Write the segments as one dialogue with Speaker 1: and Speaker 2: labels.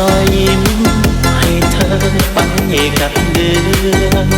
Speaker 1: รอยยิ้ม ให้เธอไปกับเดือน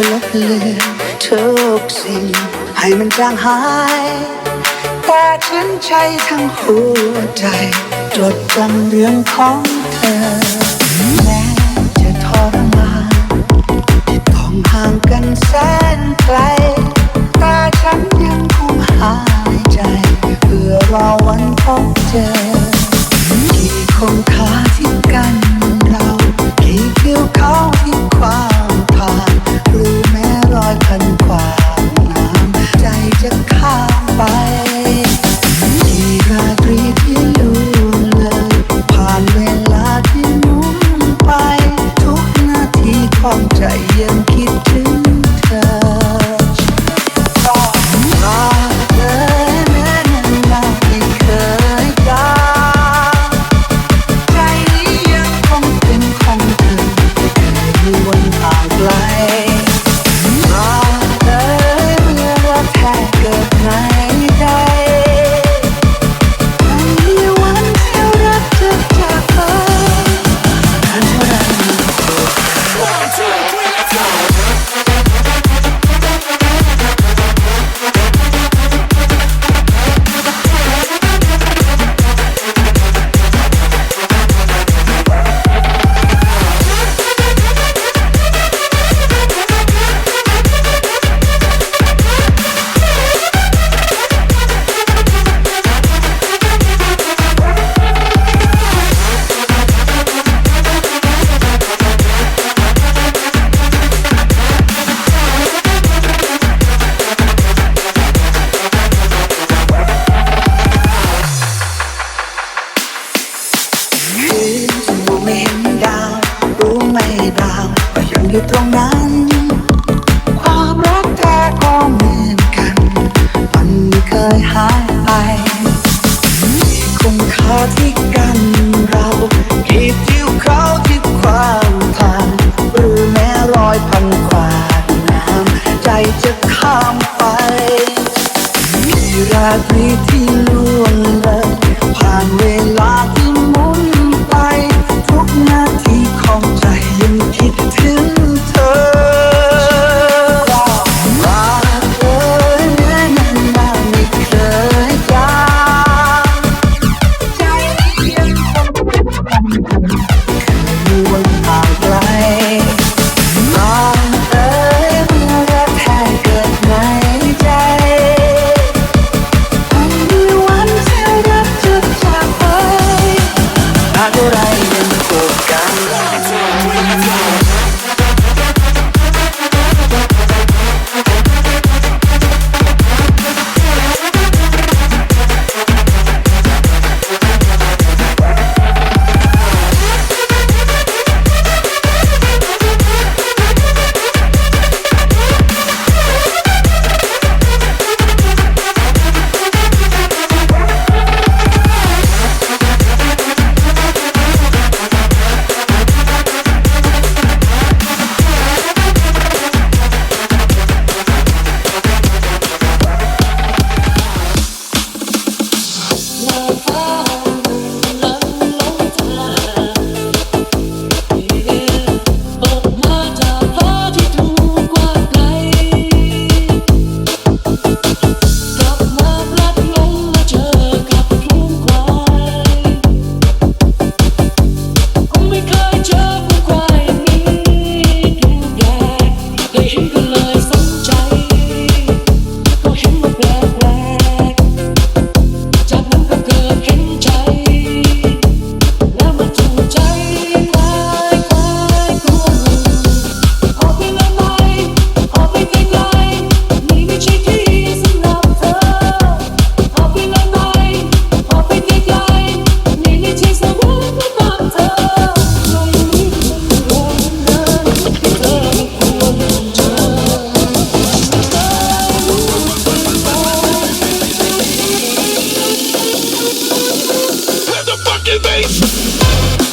Speaker 1: จะลบเลื
Speaker 2: อนทุกสิ่ง ให้มันจางหาย แต่ฉันใจทั้งหัวใจ จดจำเรื่องของเธอ แม้จะทรมานที่ต้องห่างกันแสนไกล แต่ฉันยังคงหายใจ เพื่อรอวันพบเจอที่คงคา Hey.